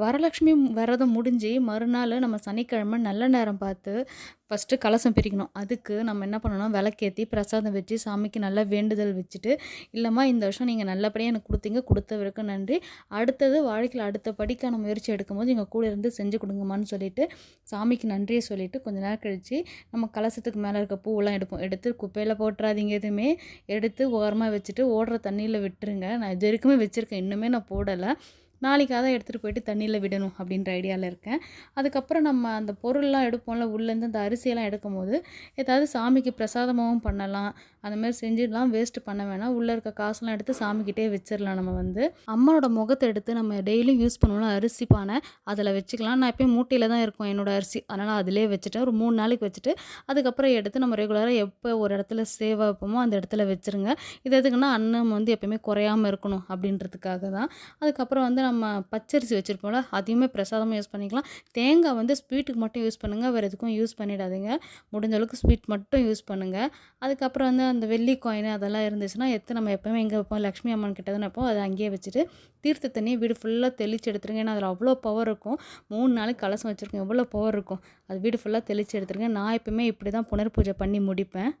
வரலட்சுமி விரதம் முடிஞ்சு மறுநாள் நம்ம சனிக்கிழமை நல்ல நேரம் பார்த்து ஃபஸ்ட்டு கலசம் பிரிக்கணும். அதுக்கு நம்ம என்ன பண்ணணும்? விளக்கேற்றி பிரசாதம் வச்சு சாமிக்கு நல்லா வேண்டுதல் வச்சுட்டு இல்லைம்மா இந்த வருஷம் நீங்கள் நல்லபடியாக எனக்கு கொடுத்தீங்க. கொடுத்தவருக்கு நன்றி. அடுத்தது வாழ்க்கையில் அடுத்த படிக்கான முயற்சி எடுக்கும்போது எங்கள் கூட இருந்து செஞ்சு கொடுங்கம்மான்னு சொல்லிட்டு சாமிக்கு நன்றியை சொல்லிட்டு கொஞ்ச நேரம் கழித்து நம்ம கலசத்துக்கு மேலே இருக்க பூவெல்லாம் எடுப்போம். எடுத்து குப்பையில் போட்டுறாதீங்க எதுவுமே. எடுத்து ஓரமாக வச்சுட்டு ஓடுற தண்ணியில் விட்டுருங்க. நான் இது வரைக்குமே வச்சுருக்கேன். இன்னுமே நான் போடலை. நாளைக்காக எடுத்துகிட்டு போயிட்டு தண்ணியில் விடணும் அப்படின்ற ஐடியாவில் இருக்கேன். அதுக்கப்புறம் நம்ம அந்த பொருள்லாம் எடுப்போம்ல உள்ளேருந்து அந்த அரிசியெல்லாம் எடுக்கும் போது ஏதாவது சாமிக்கு பிரசாதமாகவும் பண்ணலாம். அந்த மாதிரி செஞ்சுடலாம் வேஸ்ட்டு பண்ண வேணாம். உள்ளே இருக்க காசுலாம் எடுத்து சாமிக்கிட்டே வச்சிடலாம் நம்ம வந்து. அம்மனோட முகத்தை எடுத்து நம்ம டெய்லியும் யூஸ் பண்ணணும் அரிசி பானை அதில் வச்சுக்கலாம். நான் எப்பயும் மூட்டையில் தான் இருக்கும் என்னோடய அரிசி. அதனால் அதிலே வச்சுட்டு ஒரு மூணு நாளைக்கு வச்சுட்டு அதுக்கப்புறம் எடுத்து நம்ம ரெகுலராக எப்போ ஒரு இடத்துல சேவ் வைப்போமோ அந்த இடத்துல வச்சுருங்க. இது எதுக்குன்னா அன்னம் வந்து எப்பயுமே குறையாமல் இருக்கணும் அப்படின்றதுக்காக தான். அதுக்கப்புறம் வந்து நம்ம பச்சரிசி வச்சுருப்போம்ல அதையுமே பிரசாதமாக யூஸ் பண்ணிக்கலாம். தேங்காய் வந்து ஸ்வீட்டுக்கு மட்டும் யூஸ் பண்ணுங்கள் வேறு எதுக்கும் யூஸ் பண்ணிடாதீங்க. முடிஞ்ச அளவுக்கு ஸ்வீட் மட்டும் யூஸ் பண்ணுங்கள் அதுக்கப்புறம் வந்து அந்த வெள்ளி காயின் அதெல்லாம் இருந்துச்சுன்னா எடுத்து நம்ம எப்போவுமே எங்கே வைப்போம்? லக்ஷ்மி அம்மன் கிட்ட தான் வைப்போம். அதை அங்கேயே வச்சுட்டு தீர்த்த தண்ணியை வீடு ஃபுல்லாக தெளிச்சு எடுத்துருங்க. ஏன்னா அதில் அவ்வளோ பவர் இருக்கும். மூணு நாளைக்கு கலசம் வச்சுருக்கோம் எவ்வளோ பவர் இருக்கும். அது வீடு ஃபுல்லாக தெளிச்சு எடுத்துருங்க. நான் எப்பவுமே இப்படி தான் புனர் பூஜை பண்ணி முடிப்பேன்.